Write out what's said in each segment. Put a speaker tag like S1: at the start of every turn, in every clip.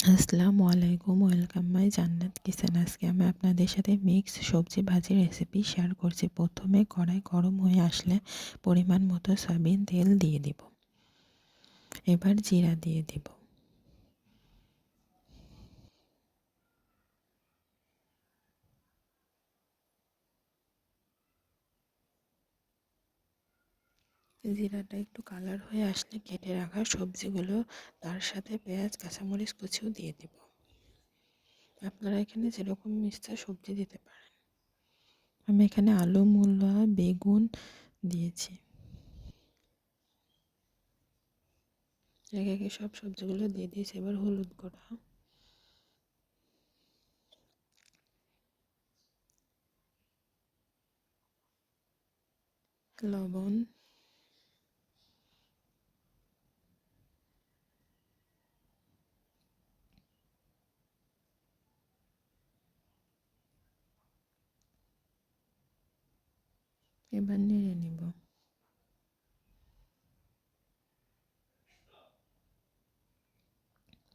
S1: আসসালামু আলাইকুম, welcome my জান্নাত কিচেন। আজকে আমি আপনাদের সাথে মিক্স সবজি ভাজি রেসিপি শেয়ার করছি। প্রথমে কড়াই গরম হয়ে আসলে পরিমাণ মতো সয়াবিন তেল দিয়ে দিব। এবার জিরা দিয়ে দিব। জিরাটা একটু কালার হয়ে আসলে কেটে রাখা সবজিগুলো, তার সাথে পেঁয়াজ, কাঁচামরিচ কুচিও দিয়ে দিব। আপনারা এখানে যেরকম মিক্সচার সবজি দিতে পারেন। আমি এখানে আলু, মূলা, বেগুন দিয়েছি। একে সব সবজিগুলো দিয়ে দিয়েছি, এবার হলুদ গুঁড়া। লবণ। এবার নেড়ে নিব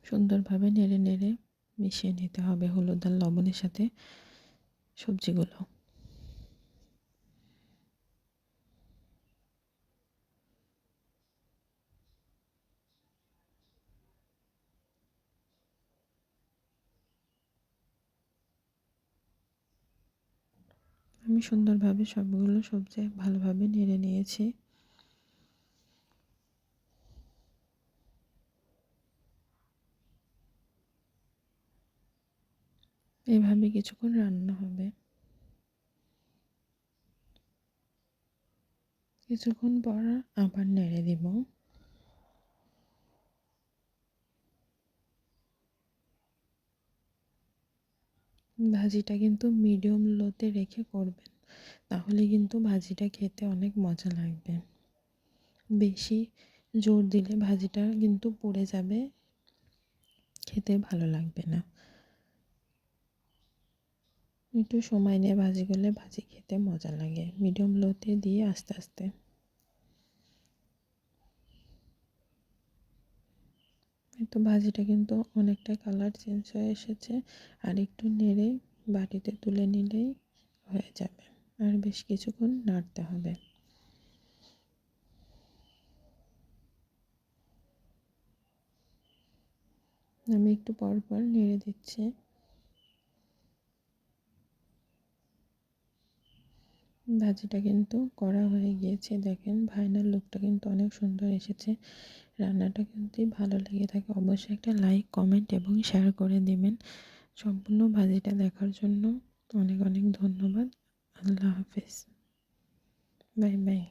S1: সুন্দরভাবে নেড়ে নেড়ে মিশিয়ে নিতে হবে হলুদ আর লবণের সাথে সবজিগুলো। আমি সুন্দরভাবে সবগুলো সবজি ভালোভাবে নেড়ে নিয়েছি। এভাবে কিছুক্ষণ রান্না হবে। কিছুক্ষণ পর আবার নেড়ে দিব। ভাজিটা কিন্তু মিডিয়াম লোতে রেখে করবেন। তাহলে কিন্তু ভাজিটা খেতে অনেক মজা লাগবে। বেশি জোর দিলে ভাজিটা কিন্তু পড়ে যাবে। খেতে ভালো লাগবে না। একটু সময় নিয়ে ভাজি করলে ভাজি খেতে মজা লাগে। মিডিয়াম লোতে দিয়ে আস্তে আস্তে। তো ভাজিটা কিন্তু অনেকটা কালার চেঞ্জ হয়ে এসেছে আর একটু নেড়ে বাটিতে তুলে নিলেই হয়ে যাবে। আর বেশ কিছুক্ষণ নাড়তে হবে। আমি একটু পর পর নেড়ে দিচ্ছি। ভাজিটা কিন্তু করা হয়ে গিয়েছে। দেখেন ফাইনাল লুকটা কিন্তু অনেক সুন্দর এসেছে। রান্নাটা কিন্তু ভালো লেগে থাকে, অবশ্যই একটা লাইক কমেন্ট এবং শেয়ার করে দেবেন। সম্পূর্ণ ভাজিটা দেখার জন্য অনেক অনেক ধন্যবাদ। আল্লাহ হাফেজ। Bye bye